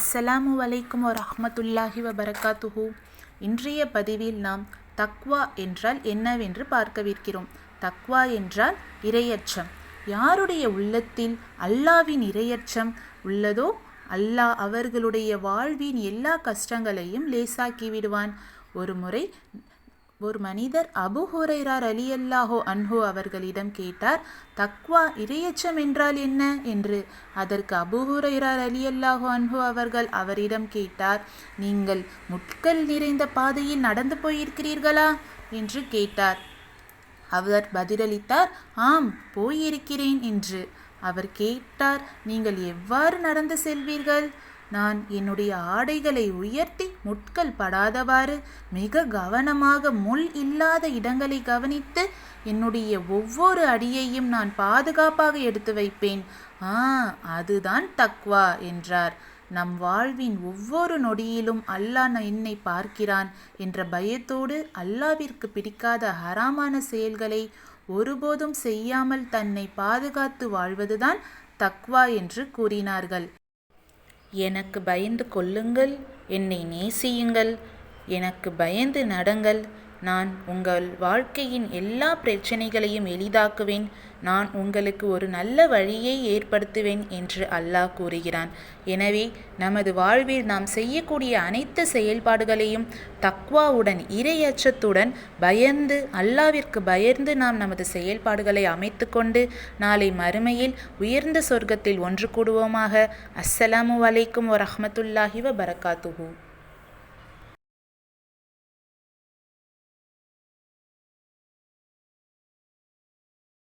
அஸ்ஸலாமு அலைக்கும் வரஹ்மத்துல்லாஹி வபரகாத்துஹு. இன்றைய பதிவில் நாம் தக்வா என்றால் என்னவென்று பார்க்கவிருக்கிறோம். தக்வா என்றால் இரையச்சம். யாருடைய உள்ளத்தில் அல்லாவின் இரையச்சம் உள்ளதோ அல்லாஹ் அவர்களுடைய வாழ்வின் எல்லா கஷ்டங்களையும் லேசாக்கி விடுவான். ஒரு முறை ஒரு மனிதர் அபு ஹுரைரார் அலி அல்லாஹோ அன்ஹோ அவர்களிடம் கேட்டார் தக்வா இரையச்சம் என்றால் என்ன? என்று. அதற்கு அபு ஹுரைரார் அலி அல்லாஹோ அன்ஹோ அவர்கள் அவரிடம் கேட்டார் நீங்கள் முட்கள் நிறைந்த பாதையில் நடந்து போயிருக்கிறீர்களா? என்று கேட்டார். அவர் பதிலளித்தார் ஆம் போயிருக்கிறேன் என்று. அவர் கேட்டார் நீங்கள் எவ்வாறு நடந்து செல்வீர்கள்? நான் என்னுடைய ஆடைகளை உயர்த்தி முட்கள் படாதவாறு மிக கவனமாக முள் இல்லாத இடங்களை கவனித்து என்னுடைய ஒவ்வொரு அடியையும் நான் பாதுகாப்பாக எடுத்து வைப்பேன். ஆ அதுதான் தக்வா என்றார். நம் வாழ்வின் ஒவ்வொரு நொடியிலும் அல்லாஹ் என்னை பார்க்கிறான் என்ற பயத்தோடு அல்லாவிற்கு பிடிக்காத ஹராமான செயல்களை ஒருபோதும் செய்யாமல் தன்னை பாதுகாத்து வாழ்வதுதான் தக்வா என்று கூறினார்கள். எனக்கு பயந்து கொள்ளுங்கள் என்னை நேசியுங்கள். எனக்கு பயந்து நடங்கள் நான் உங்கள் வாழ்க்கையின் எல்லா பிரச்சனைகளையும் எளிதாக்குவேன். நான் உங்களுக்கு ஒரு நல்ல வழியை ஏற்படுத்துவேன் என்று அல்லாஹ் கூறுகிறான். எனவே நமது வாழ்வில் நாம் செய்யக்கூடிய அனைத்து செயல்பாடுகளையும் தக்வாவுடன் இரையச்சத்துடன் பயந்து அல்லாவிற்கு பயந்து நாம் நமது செயல்பாடுகளை அமைத்து கொண்டு நாளை மறுமையில் உயர்ந்த சொர்க்கத்தில் ஒன்று கூடுவோமாக. அஸ்ஸலாமு அலைக்கும் ஒரு வ பரகாத்துஹூ